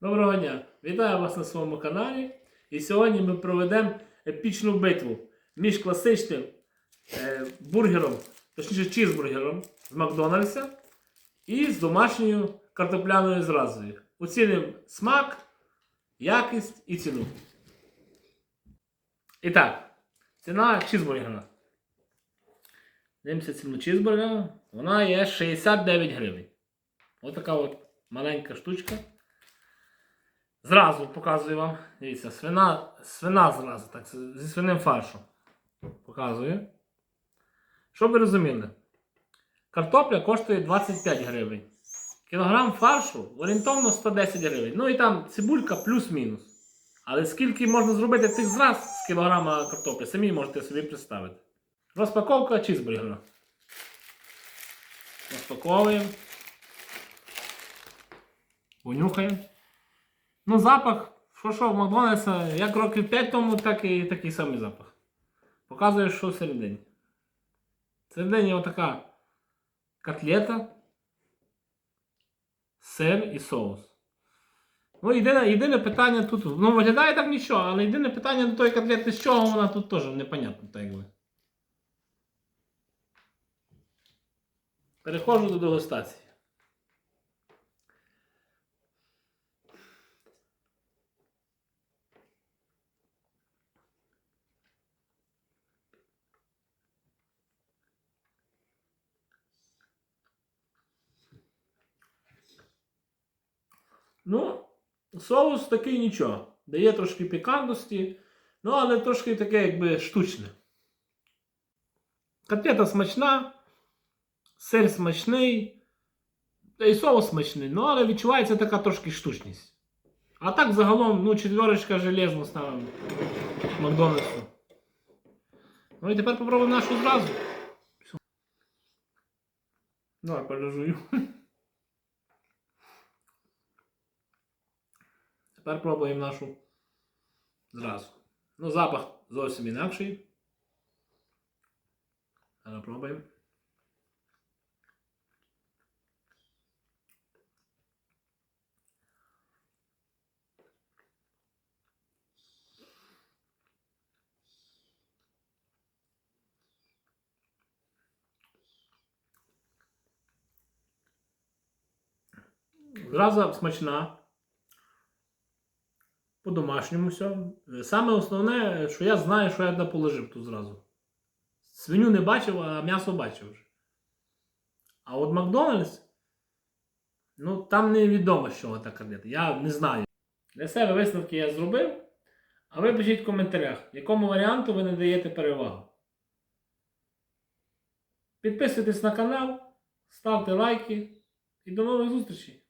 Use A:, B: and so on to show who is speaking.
A: Доброго дня! Вітаю вас на своєму каналі. І сьогодні ми проведемо епічну битву між класичним е, бургером, точніше чізбургером з Макдональдса і з домашньою картопляною зразою. Оцінимо смак, якість і ціну. І так, ціна чізбургера. Дивимося ціну чізбургера. Вона є 69 гривень. Ось така от маленька штучка. Зразу показую вам. Дивіться, свина, свина зразу, так, зі свиним фаршем. Показую. Щоб ви розуміли, картопля коштує 25 гривень. Кілограм фаршу орієнтовно 110 гривень. Ну і там цибулька плюс-мінус. Але скільки можна зробити тих зраз з кілограма картоплі, самі можете собі представити. Розпаковка чізбургера. Розпаковуємо. Понюхаємо. Ну, запах, що що в Макдональдса, як років 5 тому, так і такий самий запах. Показує, що всередині. Всередині отака котлета, сир і соус. Ну, єдине, єдине питання тут. Ну, виглядає так нічого, але єдине питання до тої котлети, з чого вона тут теж непонятно, так якби. Переходжу до дегустації. Ну, соус такий нічого. Дає трошки пікантності, ну але трошки таке якби штучне. Котлета смачна, сир смачний, та і соус смачний, ну але відчувається така трошки штучність. А так загалом, ну, четверочка железно ставимо Макдональдсу. Ну і тепер попробуємо нашу зразу. Все. Давай пережую. Тепер пробуємо нашу зразу. Ну, запах зовсім інакший. Зараз пробуємо. Зразу смачна. По-домашньому все. Саме основне, що я знаю, що я туди положив тут зразу. Свиню не бачив, а м'ясо бачив. А от Макдональдс, ну там невідомо, з чого та котлета. Я не знаю. Для себе висновки я зробив. А ви пишіть в коментарях, якому варіанту ви надаєте перевагу. Підписуйтесь на канал, ставте лайки і до нових зустрічей!